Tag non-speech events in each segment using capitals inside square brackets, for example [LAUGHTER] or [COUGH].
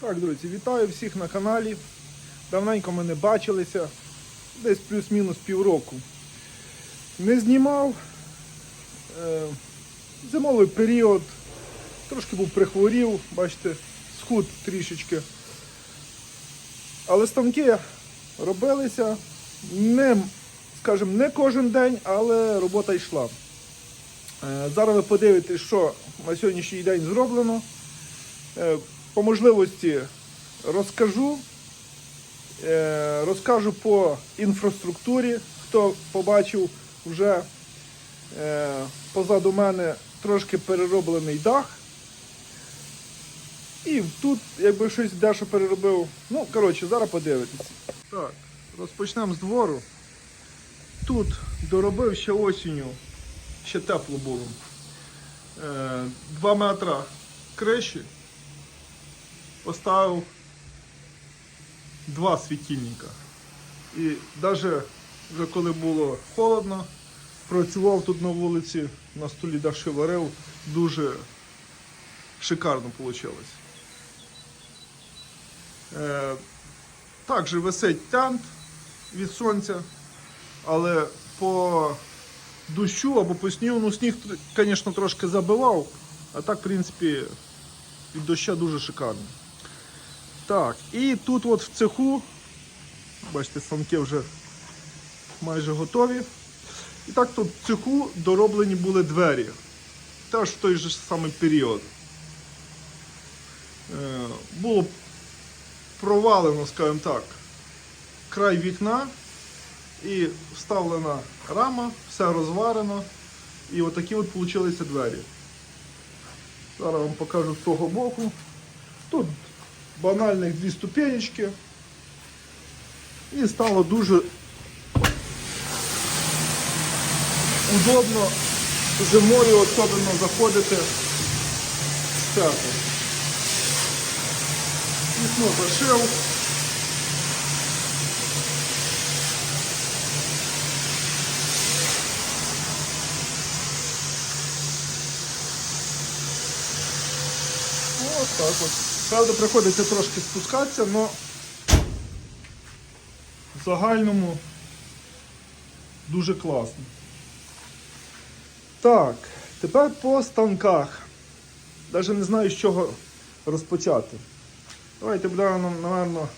Так, друзі, вітаю всіх на каналі. Давненько ми не бачилися, десь плюс-мінус півроку. Не знімав е, зимовий період, трошки був прихворів, бачите, схуд трішечки. Але станки робилися не, скажімо, не кожен день, але робота йшла. Е, Зараз ви подивитесь, що на сьогоднішній день зроблено. Е, По можливості розкажу. Е, Розкажу по інфраструктурі. Хто побачив вже е, позаду мене трошки перероблений дах. І тут, якби щось дещо переробив. Ну, коротше, зараз подивитесь. Так, розпочнемо з двору. Тут доробив ще осінню, ще тепло було. Е, Два метра криші. Поставив два світильника. І навіть вже коли було холодно, працював тут на вулиці, на столі даши варив, дуже шикарно вийшло. Е, також висить тент від сонця, але по дощу або по снігу, ну сніг, звісно, трошки забивав, а так, в принципі, від доща дуже шикарно. Так, і тут от в цеху, бачите, санки вже майже готові. І так тут в цеху дороблені були двері. Теж в той же самий період. Е, було провалено, скажімо так, край вікна і вставлена рама, все розварено. І отакі от получилися двері. Зараз вам покажу з того боку. Тут банальних дві ступенечки. І стало дуже удобно зимою особливо заходити з церкви. Вікно зашив. Ось так от. Правда, приходиться трошки спускатися, але в загальному дуже класно. Так, тепер по станках. Навіть не знаю, з чого розпочати. Давайте будемо, напевно,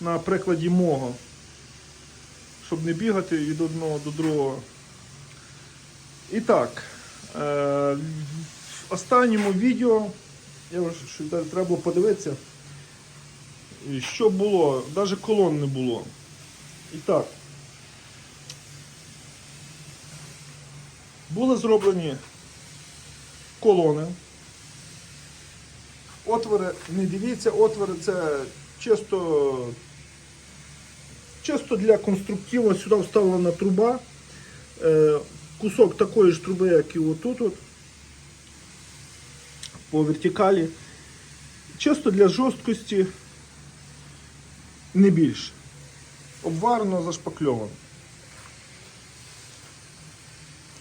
на прикладі мого, щоб не бігати від одного до другого. І так, е, в останньому відео, я вже треба подивитися, що було, навіть колон не було. І так, були зроблені колони. Отвори, не дивіться, отвори це чисто, чисто для конструктиву. Сюди вставлена труба. Е, кусок такої ж труби, як і отут. От, по вертикалі. Чисто для жорсткості, не більше. Обварено, зашпакльовано.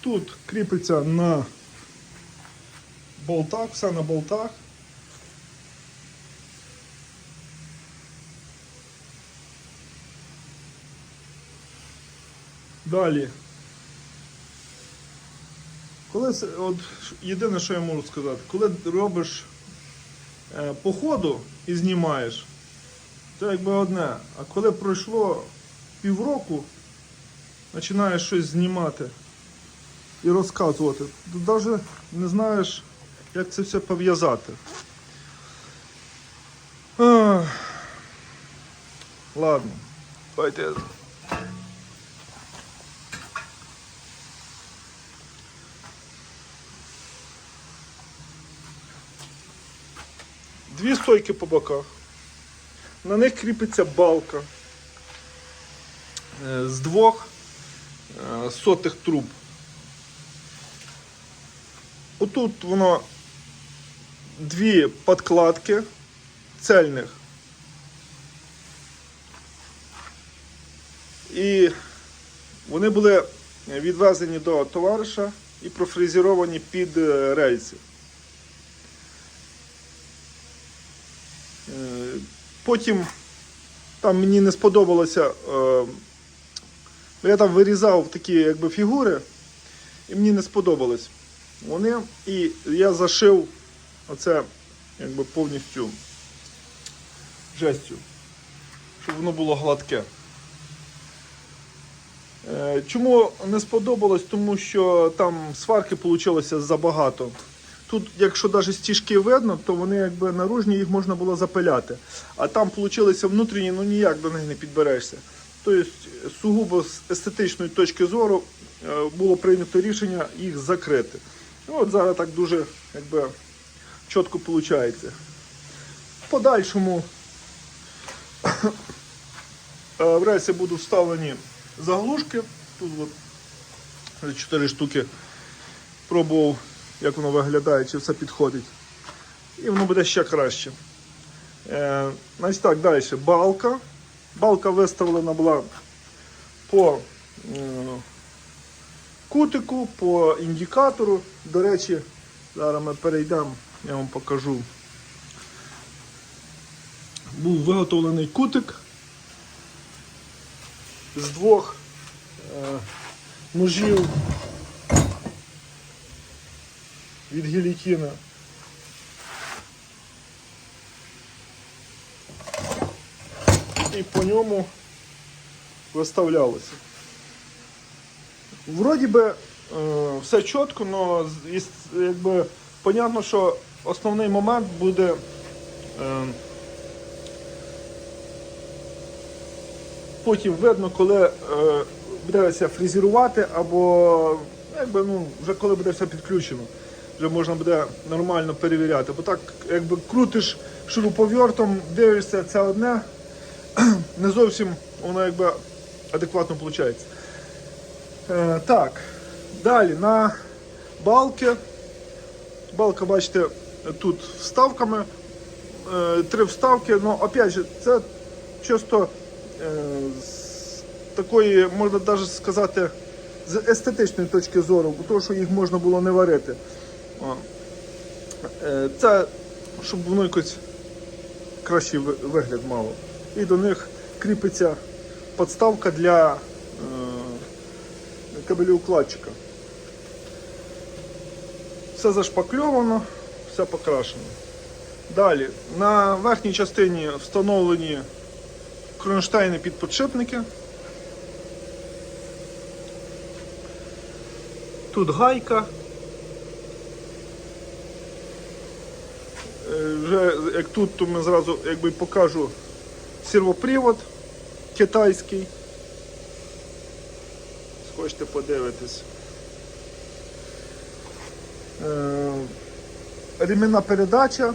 Тут кріпиться на болтах, все на болтах. Далі. Коли от єдине, що я можу сказати, коли робиш е, по ходу і знімаєш, то якби одне. А коли пройшло півроку, починаєш щось знімати і розказувати, то навіть не знаєш, як це все пов'язати. Ладно, давайте Дві стойки по боках. На них кріпиться балка е, з двох е, сотих труб. Отут воно дві подкладки цельних. І вони були відвезені до товариша і профрезеровані під е, рельси. Е, Потім там мені не сподобалося. е, Я там вирізав такі якби, фігури, і мені не сподобались вони. І я зашив оце якби повністю жестю, щоб воно було гладке. Е, Чому не сподобалось? Тому що там сварки вийшло забагато. Тут, якщо навіть стіжки видно, то вони якби наружні їх можна було запиляти. А там вийшло внутрішні, ну ніяк до них не підберешся. Тобто, сугубо з естетичної точки зору е, було прийнято рішення їх закрити. Ну, от зараз так дуже якби, чітко виходить. Подальшому [COUGHS] е, в рейсі будуть вставлені заглушки. Тут от 4 штуки пробував, як воно виглядає, чи все підходить. І воно буде ще краще. Е, значить так, далі. Балка. Балка виставлена була по е, кутику, по індикатору. До речі, зараз ми перейдемо, я вам покажу. Був виготовлений кутик з двох е, ножів від гілітіна. І по ньому виставлялося. Вроді би е, все чітко, але якби понятно, що основний момент буде е, потім видно, коли е, буде все фрезерувати, або якби, ну, вже коли буде все підключено, вже можна буде нормально перевіряти. Бо так, якби крутиш шуруповертом, дивишся, це одне, [CLEARS THROAT] не зовсім воно якби адекватно виходить. Е, так, далі на балки. Балка, бачите, тут вставками. Е, три вставки, але опять же, це чисто е, з такої, можна навіть сказати, з естетичної точки зору, того, що їх можна було не варити. Е, це, щоб воно якось кращий вигляд мало. І до них кріпиться подставка для е, кабелеукладчика. Все зашпакльовано, все покрашено. Далі, на верхній частині встановлені кронштейни під підшипники. Тут гайка. Вже як тут, то ми зразу якби покажу сервопривод китайський. Схочете подивитись. Е, Ремінна передача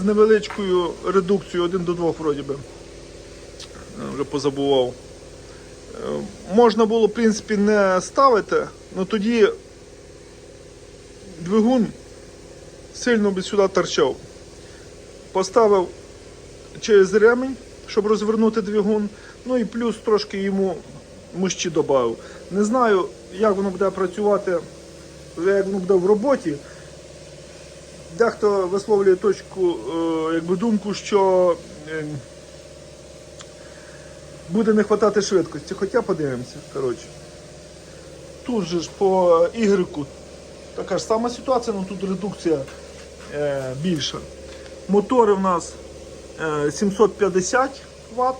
з невеличкою редукцією 1 до 2 вроді би. Е, Вже позабував. Е, Можна було, в принципі, не ставити, але тоді двигун сильно би сюди торчав. Поставив через ремень, щоб розвернути двигун. Ну і плюс трошки йому мощі додав. Не знаю, як воно буде працювати, як воно буде в роботі. Дехто висловлює точку, е, якби думку, що е, буде не вистачати швидкості. Хоча подивимося. Коротше. Тут же ж по Y така ж сама ситуація, але тут редукція е, більша. Мотори в нас е, 750 Вт.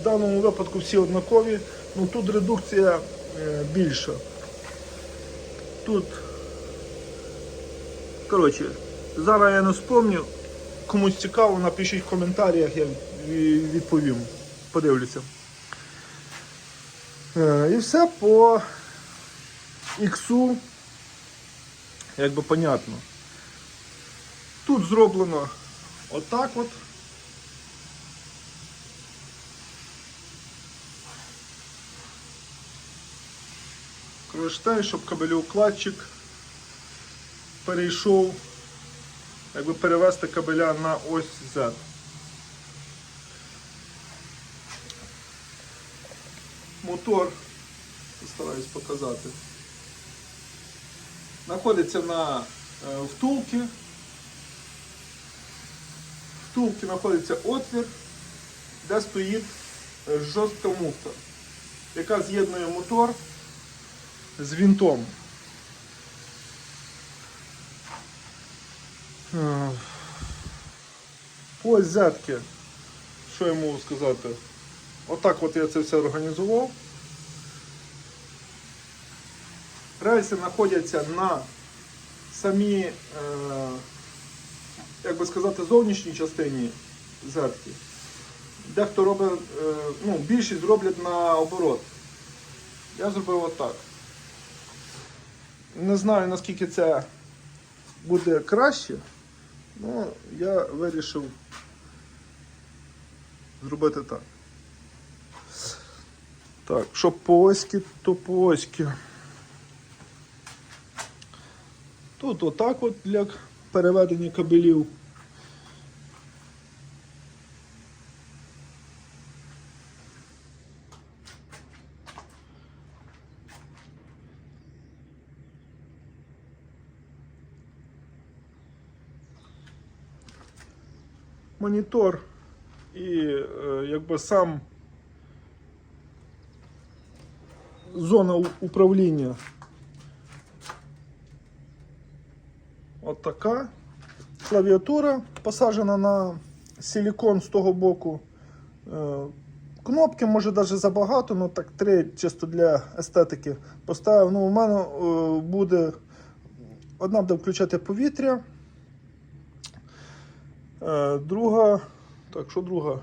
В даному випадку всі однакові, ну тут редукція е, більша. Тут, коротше, зараз я не вспомню. Комусь цікаво, напишіть в коментарях, я відповім. Подивлюся. Е, І все по іксу, якби понятно. Тут зроблено отак от. Кронштейн, щоб кабелеукладчик перейшов, якби перевести кабеля на ось Z. Мотор, постараюсь показати. Знаходиться на е, втулки. Втулки знаходиться отвір, де стоїть е, жорстка муфта, яка з'єднує мотор з вінтом. Е, Ось зетки. Що я можу сказати? Отак от я це все організував. Рельси знаходяться на самій, е, як би сказати, зовнішній частині зетки. Дехто робить, е, ну, більшість роблять на оборот. Я зробив отак. Не знаю наскільки це буде краще, але я вирішив зробити так. Так, що по оськи, то по оськи. Тут отак от для переведення кабелів. Монітор і е, якби сам зона управління. От така. Клавіатура посаджена на силікон з того боку. Е, Кнопки, може навіть забагато, ну так три чисто для естетики поставив. Ну, у мене е, буде одна буде включати повітря. Е, Друга. Так, що друга?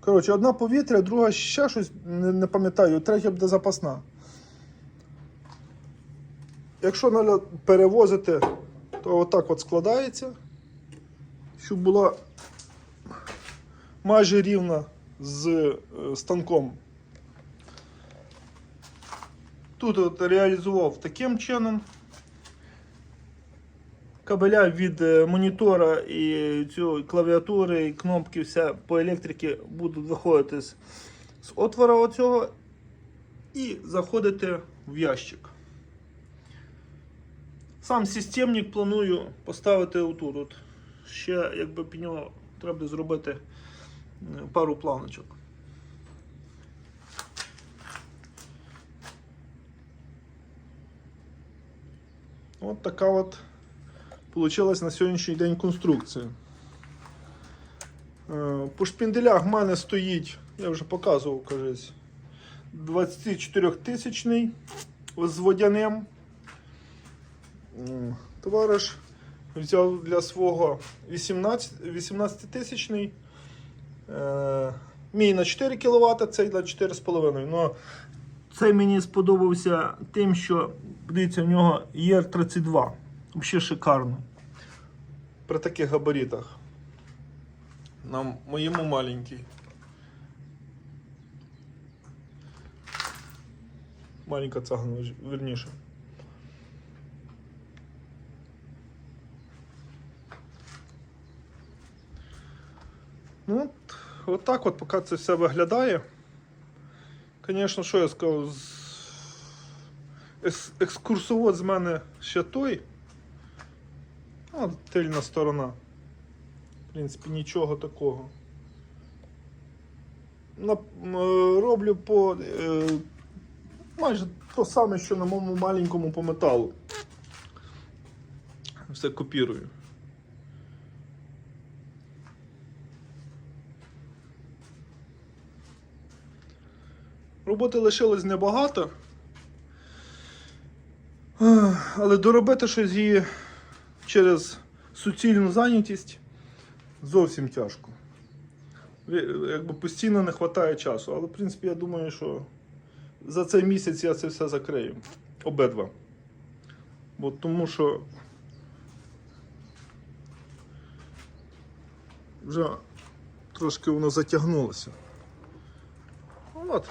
Коротше, одна повітря, друга ще щось, не, не пам'ятаю, третя буде запасна. Якщо нальот перевозити, то отак от складається, щоб була майже рівна з е, станком. Тут от реалізував таким чином. Кабеля від е, монітора і цієї клавіатури і кнопки все по електриці будуть виходити з, з отвора оцього і заходити в ящик. Сам системник планую поставити отут. От. Ще якби під нього треба зробити е, пару планочок. От така от получилась на сьогоднішній день конструкція. Е, По шпінделях в мене стоїть, я вже показував, кажись, 24 тисячний з водяним. Товариш взяв для свого 18 тисячний. Е, Мій на 4 кВт, цей на 4,5. Но цей мені сподобався тим, що дивіться, в нього ER32. Взагалі шикарно. При таких габаритах. На моєму маленький. Маленька цагна, верніше. Ну, от, от так от поки це все виглядає. Звісно, що я скажу, з- екскурсовод з мене ще той. А, тильна сторона. В принципі, нічого такого. Е, роблю по е, майже то саме, що на моєму маленькому по металу. Все копірую. Роботи лишилось небагато. Але доробити щось її через суцільну зайнятість зовсім тяжко. Якби постійно не вистачає часу. Але в принципі я думаю, що за цей місяць я це все закрию. Обидва. Бо тому що вже трошки воно затягнулося. От.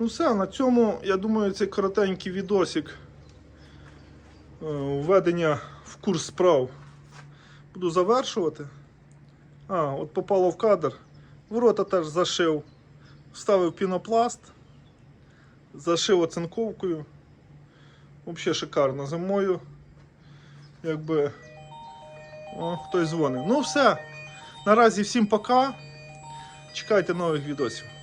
Ну все, на цьому, я думаю, цей коротенький відосик е, введення в курс справ буду завершувати. А, от попало в кадр. Ворота теж зашив. Вставив пінопласт, зашив оцинковкою. Взагалі шикарно зимою. Якби. О, хтось дзвонить. Ну все. Наразі всім пока. Чекайте нових відосів.